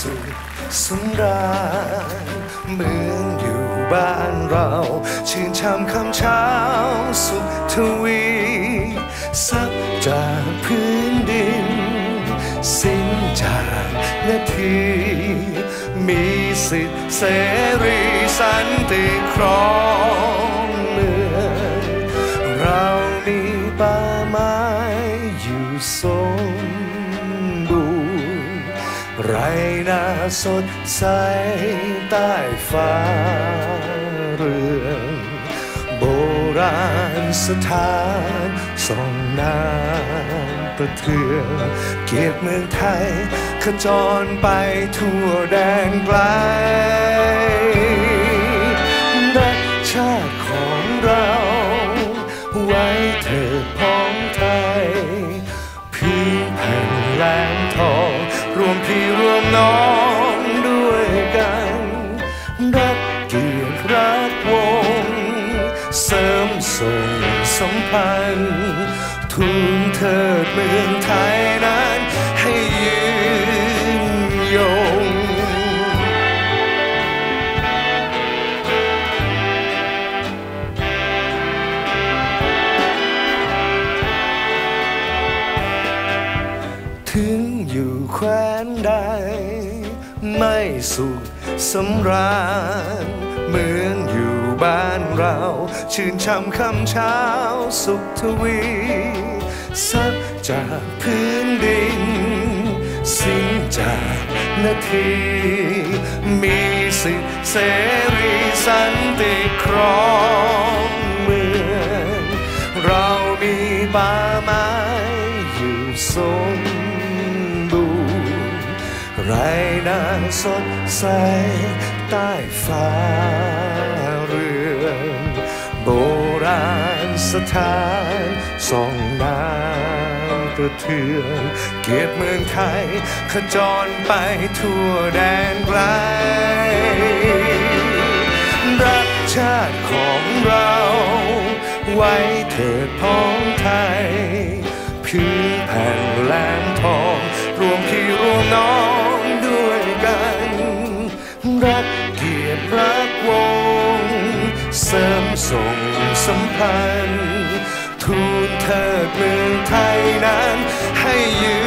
สุขสำราญเหมือนอยู่บ้านเรา ชื่นชมคำเช้าสุขทวีซับจากพื้นดิน สิ้นจากนาที มีสิทธิเสรีสันติครองเมืองเรามีป่าไม้อยู่สม ไรนาสดใสใต้ฟ้าเรืองโบราณสถานส่องน้ำประเทืองเกียรติเมืองไทย ขจรไปทั่วแดนไกลรักชาติของเรา ไว้เถิดพ้องไทยพื้นแผ่นแหลมทอง รวมพี่รวมน้องด้วยกัน รักเกียรติรักวง เสริมส่งสัมพันธ์ทุนเถิดเมืองไทยนั้นให้ยืนยง อยู่แคว้นใด ไม่สุขสำราญ เหมือนอยู่บ้านเรา ชื่นช่ำคำเช้าสุขทวีซับจากพื้นดิน สิ้นจากนาที มีสิทธิเสรีสันติครองเมือง เรามีป่าไม้อยู่สม บูรณ์ไรนาสดใสใต้ฟ้าเรืองโบราณสถานส่องน้ำประเทืองเกียรติเมืองไทยขจรไปทั่วแดนไกลรักชาติของเรา ไว้เถิดพ้องไทยพื้น เกียรติรักวง เสริมส่งสัมพันธ์ ทูลเธอเมืองไทยนั้นให้ยืน